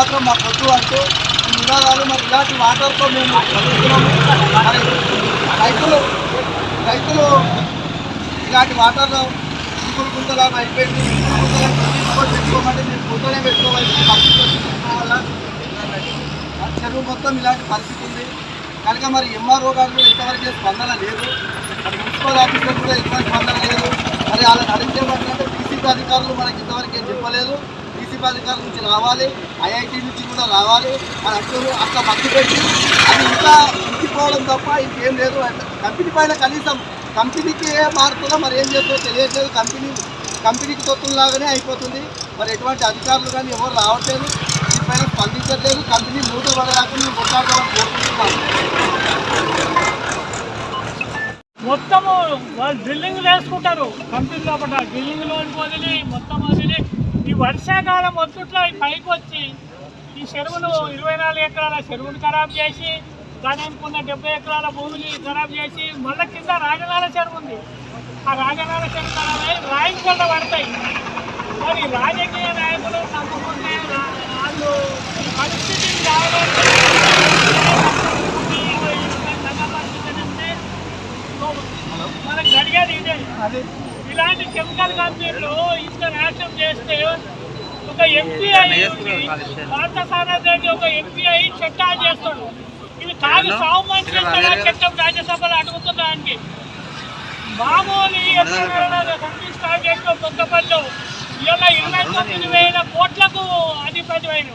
మాత్రం మాకు వద్దు అంటూ నినాదాలు మరి ఇలాంటి వాటర్తో మేము మరి రైతులు రైతులు ఇలాంటి వాటర్లో ఇంకుడు గుంతలాగా అయిపోయింది. పెట్టుకోమంటే మేము గుంతలే పెట్టుకోవాలి. వల్ల చెరువు మొత్తం ఇలాంటి పరిస్థితి ఉంది. కనుక మరి ఎంఆర్ఓ గారు కూడా ఇంతవరకు స్పందన లేదు. మరి మున్సిపల్ ఆఫీసర్ కూడా ఎటువంటి స్పందన లేదు. మరి వాళ్ళని అడిగేమంటే డీసీపీ అధికారులు మనకి ఇంతవరకు ఏం చెప్పలేదు. ప్రాధికారం నుంచి రావాలి ఐఐటి నుంచి కూడా రావాలి. అని అంటారు అట్లా మత్తు పెట్టి అది ఇంకా ఇంటిపోవడం తప్ప ఇంకేం లేదు. కంపెనీ పైన కనీసం కంపెనీకి ఏ మారుతుందో? మరి ఏం చేస్తుందో తెలియట్లేదు. కంపెనీ కంపెనీకి తొత్తులాగానే అయిపోతుంది. మరి ఎటువంటి అధికారులు కానీ ఎవరు రావట్లేదు. దీనిపైన స్పందించట్లేదు. కంపెనీ మూత పడలేకుండా కొట్టాడాలని కోరుకుంటున్నాను మొత్తము వాళ్ళు డ్రిల్లింగ్ వేసుకుంటారు కంపెనీ లోపల డ్రిల్లింగ్ లోన్ వదిలి మొత్తం వర్షాకాలం ఒత్తుట్లో ఈ పైకి వచ్చి ఈ చెరువును ఇరవై నాలుగు ఎకరాల చెరువును ఖరాబ్ చేసి దాని అనుకున్న డెబ్బై ఎకరాల భూమిని ఖరాబ్ చేసి మళ్ళీ కింద రాజనాల చెరువు ఉంది ఆ రాజనాల చెరువు ఖరాబ్ అయ్యి పడతాయి మరి రాజకీయ నాయకులు నమ్ముకుంటే వాళ్ళు ఈ పరిస్థితిని మనకు జరిగేది ఇదే ఇలాంటి కెమికల్ కంపెనీలు ఇంత నాశనం చేస్తే ఒక ఎంపీ అయి ఒక ఎంపీ అయి చట్టాలు చేస్తాడు. ఇది కాదు మంత్రి చట్టం రాజ్యసభలో అడుగుతున్నానికి మామూలు కంపెనీ స్టార్ట్ చేసిన కొత్తపల్లిలో ఇవాళ ఇరవై తొమ్మిది వేల కోట్లకు అధిపతి అయిన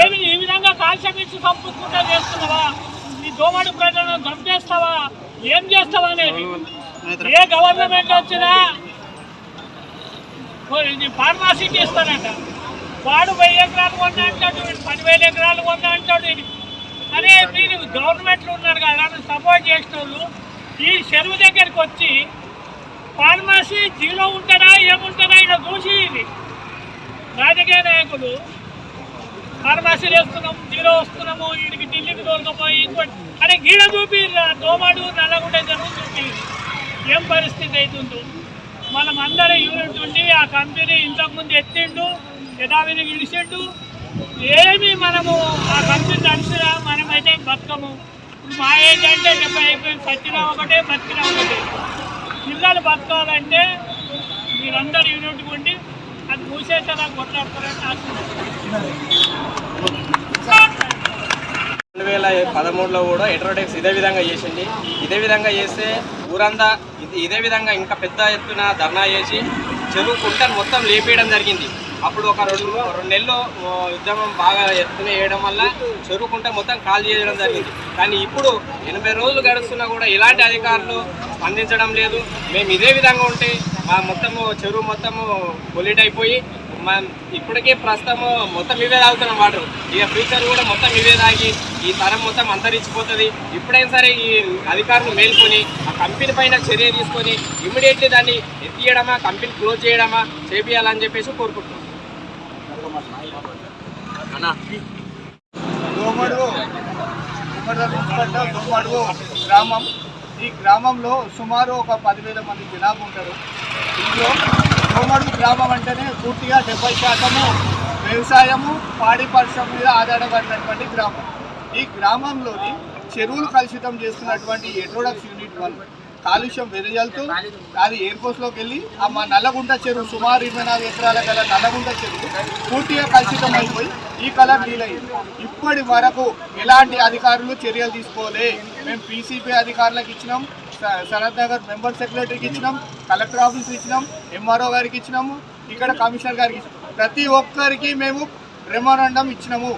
ఏమి ఈ విధంగా కాల్షియం ఇచ్చి చంపుకుంటా చేస్తున్నావా? నీ దోమడి ప్రజలను చంపేస్తావా? ఏం చేస్తావా అనేది? ఏ గవర్నమెంట్ వచ్చినా ఫార్మాసిటీ ఇస్తానంట వాడు వెయ్యి ఎకరాలు కొన్నా అంటాడు వీడు పదివేల ఎకరాలు కొన్నా అంటాడు. ఇది అరే మీరు గవర్నమెంట్లు ఉన్నారు కదా సపోర్ట్ చేసిన వాళ్ళు ఈ చెరువు దగ్గరికి వచ్చి ఫార్మసీ జీలో ఉంటారా ఏముంటారా ఇక్కడ చూసి ఇది రాజకీయ నాయకులు ఫార్మసీ వేస్తున్నాము జీరో వస్తున్నాము వీడికి ఢిల్లీకి దొరకపోయి ఇంకోటి అరే గీడ చూపి దోమాడు నల్లగుండ జరుగు చూపి ఏం పరిస్థితి అవుతుందో. మనం అందరం యూనిట్ ఉండి ఆ కంపెనీ ఇంతకుముందు ఎత్తిండు యథావిధి విడిచిండు ఏమి మనము ఆ కంపెనీ నడిచినా మనమైతే బతకము. ఇప్పుడు మా ఏజ్ అంటే డెబ్బై అయిపోయింది. సచ్చినా ఒకటే బతికినా ఒకటే. పిల్లలు బతకాలంటే మీరందరూ యూనిట్ ఉండి అది మూసేసేలా కొట్లాడతారని ఆశిస్తున్నాను రెండు వేల పదమూడులో కూడా ఎట్రోటెక్స్ ఇదే విధంగా చేసింది. ఇదే విధంగా చేస్తే ఊరంతా ఇది ఇదే విధంగా ఇంకా పెద్ద ఎత్తున ధర్నా చేసి చెరువు కుంటను మొత్తం లేపేయడం జరిగింది. అప్పుడు ఒక రెండు రెండు నెలలు ఉద్యమం బాగా ఎత్తున వేయడం వల్ల చెరుకుంటే మొత్తం కాల్ చేయడం జరిగింది. కానీ ఇప్పుడు ఎనభై రోజులు గడుస్తున్నా కూడా ఇలాంటి అధికారులు స్పందించడం లేదు. మేము ఇదే విధంగా ఉంటే మా మొత్తము చెరువు మొత్తము పొలిట్ అయిపోయి మనం ఇప్పటికే ప్రస్తుతము మొత్తం ఇవే తాగుతున్నాం వాటర్. ఇక ఫ్యూచర్ కూడా మొత్తం ఇవే తాగి ఈ తరం మొత్తం అంతరించిపోతుంది. ఇప్పుడైనా సరే ఈ అధికారులు మేల్కొని ఆ కంపెనీ పైన చర్య తీసుకొని ఇమ్మీడియట్లీ దాన్ని ఎత్తియడమా కంపెనీ క్లోజ్ చేయడమా చేపియాలని చెప్పేసి కోరుకుంటున్నాం. గ్రామం. ఈ గ్రామంలో సుమారు ఒక పదివేల మంది జనాభా ఉంటారు. ఇందులో దోమడు గ్రామం అంటేనే పూర్తిగా డెబ్బై శాతము వ్యవసాయము పాడి పరిశ్రమ మీద ఆధారపడినటువంటి గ్రామం. ఈ గ్రామంలోని చెరువులు కలుషితం చేస్తున్నటువంటి ఎట్రోడక్స్ యూనిట్ వాళ్ళు కాలుష్యం వెదజల్లుతూ అది ఎయిర్లోకి వెళ్ళి ఆ మా నల్లగుంట చెరువు సుమారు ఇరవై నాలుగు ఎకరాల గల నల్లగుంట చెరువు పూర్తిగా కలుషితం అయిపోయి ఈ కలర్ నీలయ్యింది ఇప్పటి వరకు ఎలాంటి అధికారులు చర్యలు తీసుకోలే. మేము పీసీపీ అధికారులకు ఇచ్చినాం సనత్ నగర్ మెంబర్ సెక్రటరీకి ఇచ్చినాం కలెక్టర్ ఆఫీస్కి ఇచ్చినాం ఎంఆర్ఓ గారికి ఇచ్చినాము ఇక్కడ కమిషనర్ గారికి ఇచ్చినాం. ప్రతి ఒక్కరికి మేము మెమోరాండం ఇచ్చినాము.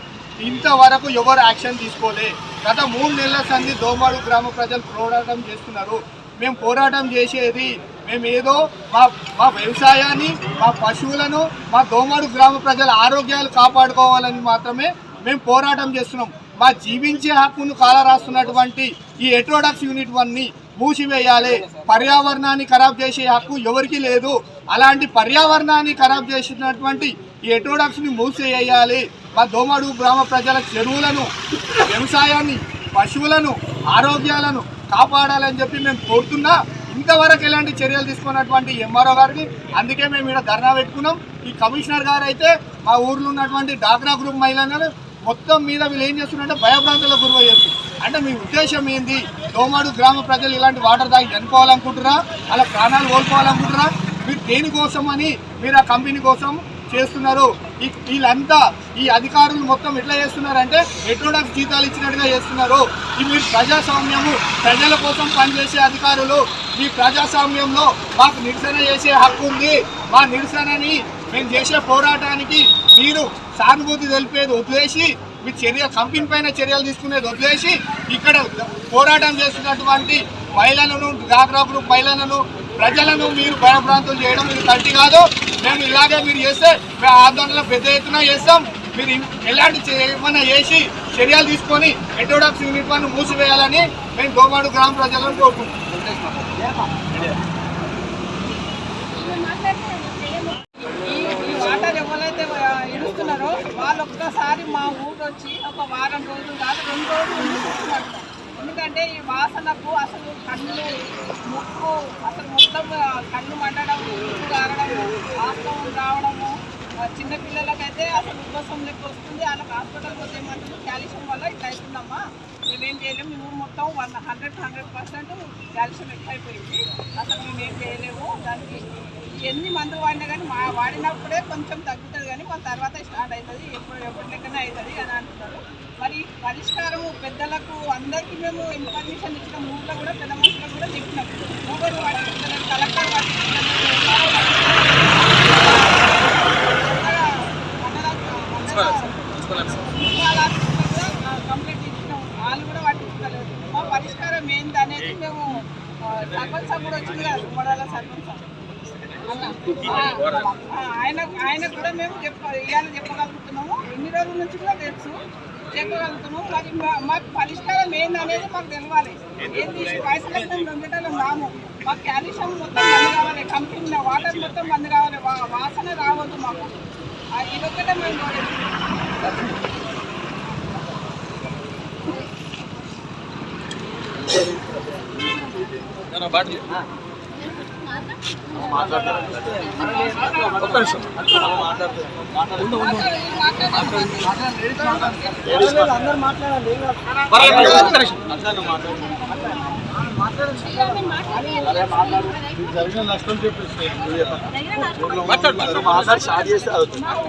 ఇంతవరకు ఎవరు యాక్షన్ తీసుకోలే. గత మూడు నెలల సంది దోమాడు గ్రామ ప్రజలు పోరాటం చేస్తున్నారు. మేము పోరాటం చేసేది. మేము ఏదో మా మా వ్యవసాయాన్ని మా పశువులను మా దోమడు గ్రామ ప్రజల ఆరోగ్యాలు కాపాడుకోవాలని మాత్రమే మేము పోరాటం చేస్తున్నాం. మా జీవించే హక్కును కాలరాస్తున్నటువంటి ఈ ఎట్రోడక్స్ యూనిట్ వన్ని మూసివేయాలి. పర్యావరణాన్ని ఖరాబ్ చేసే హక్కు ఎవరికీ లేదు. అలాంటి పర్యావరణాన్ని ఖరాబ్ చేసినటువంటి ఈ ఎట్రోడక్స్ని మూసివేయాలి. మా దోమడు గ్రామ ప్రజల చెరువులను వ్యవసాయాన్ని పశువులను ఆరోగ్యాలను కాపాడాలని చెప్పి మేము కోరుతున్నా. ఇంతవరకు ఎలాంటి చర్యలు తీసుకున్నటువంటి ఎంఆర్ఓ గారికి అందుకే మేము ఇక్కడ ధర్నా పెట్టుకున్నాం. ఈ కమిషనర్ గారు అయితే మా ఊర్లో ఉన్నటువంటి డాక్రా గ్రూప్ మహిళలు మొత్తం మీద వీళ్ళు ఏం చేస్తున్నారంటే భయభ్రాంతులకు గురి అంటే మీ ఉద్దేశం ఏంది? దోమాడు గ్రామ ప్రజలు ఇలాంటి వాటర్ తాగి చనిపోవాలనుకుంటున్నారా? అలా ప్రాణాలు కోల్పోవాలనుకుంటున్నారా? మీరు దేనికోసం అని మీరు ఆ కంపెనీ కోసం చేస్తున్నారు. వీళ్ళంతా ఈ అధికారులు మొత్తం ఎట్లా చేస్తున్నారంటే ఎటువంటి జీతాలు ఇచ్చినట్టుగా చేస్తున్నారు. ఈ ప్రజాస్వామ్యము ప్రజల కోసం పనిచేసే అధికారులు ఈ ప్రజాస్వామ్యంలో మాకు నిరసన చేసే హక్కు ఉంది. మా నిరసనని మేము చేసే పోరాటానికి మీరు సానుభూతి తెలిపేది వదిలేసి మీ చర్య కంపెనీ పైన చర్యలు తీసుకునేది వదిలేసి ఇక్కడ పోరాటం చేస్తున్నటువంటి మహిళలను డాక్రా గ్రూప్ మహిళలను ప్రజలను మీరు భయభ్రాంతులు చేయడం ఇది కంటి కాదు. మేము ఇలాగే మీరు చేస్తే మేము ఆందోళన పెద్ద ఎత్తున చేస్తాం. మీరు ఎలాంటి చే- ఏమన్నా చేసి చర్యలు తీసుకొని ఎటోడాక్స్ యూనిట్ వన్ మూసివేయాలని మేము గోమాడు గ్రామ ప్రజలను కోరుకుంటున్నాం. ఈ వాటర్ ఎవరైతే వాళ్ళు ఒక్కసారి మా ఊరు వచ్చి ఒక వారం రోజులు కాదు రెండు రోజులు ఎందుకంటే ఈ వాసనకు అసలు కళ్ళు ముక్కు అసలు మొత్తం కళ్ళు మండడం ముక్కు కారడము వాస్తవం రావడము చిన్నపిల్లలకైతే అసలు ఉబ్బసం లెక్క వస్తుంది. వాళ్ళకి హాస్పిటల్ పోతే ఏమంటారు క్యాల్షియం వల్ల ఇట్లా అవుతుందమ్మా. మేమేం చేయలేము. మీ ఊరు మొత్తం one hundred hundred percent calcium ఎక్కువ అయిపోయింది అసలు మేమేం చేయలేము. దానికి ఎన్ని మందులు వాడినా కానీ మా వాడినప్పుడే కొంచెం తగ్గుతుంది కానీ మన తర్వాత స్టార్ట్ అవుతుంది. ఎప్పుడు ఎప్పటి లెక్కనే అవుతుంది అని అంటున్నారు. మరి పరిష్కారం పెద్దలకు అందరికీ మేము ఇన్ఫర్మేషన్ ఇచ్చిన ఊళ్ళో కూడా పెద్ద మనుషులకు కూడా చెప్పినాం. ఊరు వాటి కలెక్టర్ వాటి కంప్లీట్ ఇచ్చినాం వాళ్ళు కూడా పట్టించుకోలేదు. మా పరిష్కారం ఏంది అనేది మేము ఆ, సర్పంచ్ సాబ్ కూడా వచ్చింది కదా ఉమ్మడాల సర్పంచ్ సాబ్. అన్న, ఆ, ఆయన ఆయన కూడా మేము చెప్ప ఇవాళ చెప్పగలుగుతున్నాము. ఎన్ని రోజుల నుంచి కూడా తెలుసు. చెప్పగలుగుతున్నాము మరి మా- మాకు పరిష్కారం ఏంది అనేది మాకు తెలవాలి. ఏంది? వయసులో దొంగటలు రాము? మాకు క్యాల్షియం మొత్తం బంద్ కావాలి కంపెనీ వాటర్ మొత్తం బంద్ కావాలి వా- వాసన రావద్దు మాకు. ఆ, ఇదొక్కటే మేము కోరేది. జరిగిన నష్టం చెప్పేసి మాట్లాడు.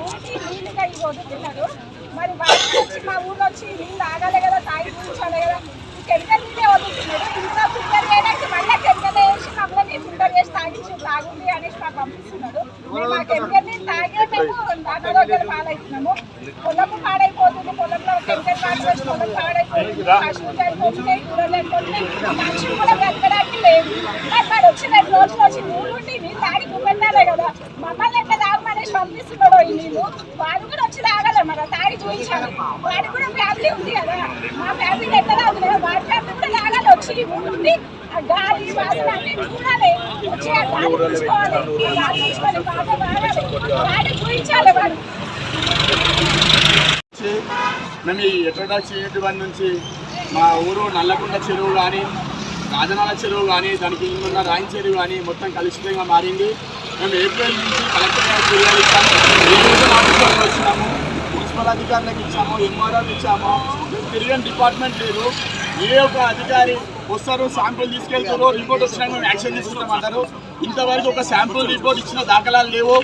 ఊరికి నీళ్ళుగా మరి మా ఊర్లో వచ్చి నీళ్ళు ఆగాలి కదా తాగి కూర్చోాలి కదా కెమికల్ నీళ్ళే వదులుతున్నారు ఇంట్లో ఫిల్టర్ చేయడానికి మళ్ళీ కెమికల్ వేసి మమ్మల్ని ఫిల్టర్ చేసి తాగించి తాగుంది అనేసి మాకు పంపిస్తున్నారు మేము ఆ కెమికల్ నీళ్ళు తాగే మేము అనారోగ్యాలు పాలవుతున్నాము పొలము పాడైపోతుంది. పొలంలో కెమికల్ వాడి పొలం పాడైపోతుంది. పశువులు చనిపోతున్నాయి కూరలు చనిపోతున్నాయి. మనుషులు కూడా బ్రతకడానికి లేదు మరి మరి వచ్చి రెండు రోజులు వచ్చి నీళ్ళుండి నీళ్ళు తాగి పెట్టాలే కదా. మమ్మల్ని ఎట్లా తాగమనేసి పంపిస్తున్నాడో ఈ నీళ్ళు. వాడు కూడా వచ్చి తాగలే మన తాగి చూపించాలి. వాడు కూడా ఫ్యామిలీ ఉంది కదా. మా ఫ్యామిలీ ఎట్లా తాగుతుంది వాడి ఫ్యామిలీ కూడా తాగాలి. వచ్చి ఈ ఉండి ఆ గాలి వాసన అన్ని చూడాలి. వచ్చి ఆ గాలి తీసుకోవాలి గాలి తీసుకొని బాగా తాగాలి వాడి చూపించాలి వాడు. మేము ఈ ఎట్రడాక్స్ యూనిట్ నుంచి. మా ఊరు నల్లకుంట చెరువు కానీ రాజనాల చెరువు కానీ దానికి ఉన్న రాయి చెరువు కానీ మొత్తం కలుషితంగా మారింది. మేము ఏప్రిల్ నుంచి కలెక్టర్ ఫిర్యాదు ఇచ్చాము. వచ్చినాము. మున్సిపల్ అధికారులకు ఇచ్చాము ఎంఆర్ఓకి ఇచ్చాము. తిరిగిన డిపార్ట్మెంట్ లేదు. ఏ ఒక్క అధికారి వస్తారు శాంపుల్ తీసుకెళ్తారు రిపోర్ట్ వచ్చినాక మేము యాక్షన్ తీసుకుంటామంటారు ఇంతవరకు ఒక శాంపుల్ రిపోర్ట్ ఇచ్చిన దాఖలాలు లేవు.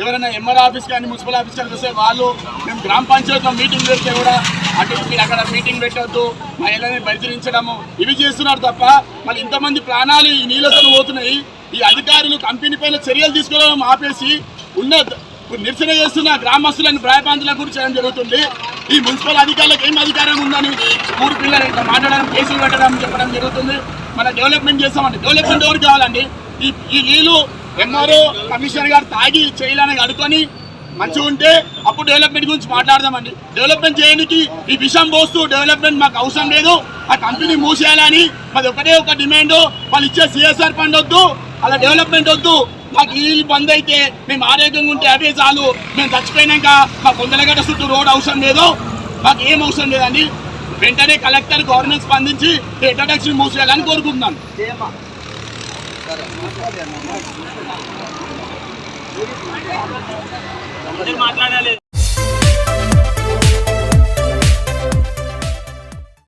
ఎవరైనా ఎంఆర్ ఆఫీస్ కానీ మున్సిపల్ ఆఫీస్ కానీ వస్తే వాళ్ళు మేము గ్రామ పంచాయతీలో మీటింగ్ పెడితే కూడా అటు మీరు అక్కడ మీటింగ్ పెట్టవద్దు మహిళని బెదిరించడము ఇవి చేస్తున్నారు తప్ప మళ్ళీ ఇంతమంది ప్రాణాలు ఈ నీళ్ళతో పోతున్నాయి. ఈ అధికారులు కంపెనీ పైన చర్యలు తీసుకోవడం ఆపేసి ఉన్న నిరసన చేస్తున్న గ్రామస్తులను భయపాంతుల గురించి చేయడం జరుగుతుంది. ఈ మున్సిపల్ అధికారులకు ఏం అధికారం ఉందని ఊరు పిల్లలు ఇట్లా మాట్లాడడం కేసులు పెట్టడం చెప్పడం జరుగుతుంది. మన డెవలప్మెంట్ చేస్తామండి. డెవలప్మెంట్ ఎవరు కావాలండి? ఈ ఈ నీళ్ళు ఎంఆర్ఓ కమిషనర్ గారు తాగి చేయాలని అడుకొని మంచిగా ఉంటే అప్పుడు డెవలప్మెంట్ గురించి మాట్లాడదామండి. డెవలప్మెంట్ చేయడానికి ఈ విషయం పోస్తూ డెవలప్మెంట్ మాకు అవసరం లేదు. ఆ కంపెనీ మూసేయాలని మాది ఒకటే ఒక డిమాండ్ వాళ్ళు ఇచ్చే సిఎస్ఆర్ ఫండ్ వద్దు అలా డెవలప్మెంట్ వద్దు. మాకు ఈ బంద్ అయితే మేము ఆరోగ్యంగా ఉంటే అవే చాలు. మేము చచ్చిపోయినాక మా కొందలగడ్డ చుట్టూ రోడ్ అవసరం లేదు. మాకు ఏం అవసరం లేదండి. వెంటనే కలెక్టర్ గవర్నమెంట్ స్పందించి ఎటడాక్షన్ మూసేయాలని కోరుకుంటున్నాను. మాట్లాడాలి.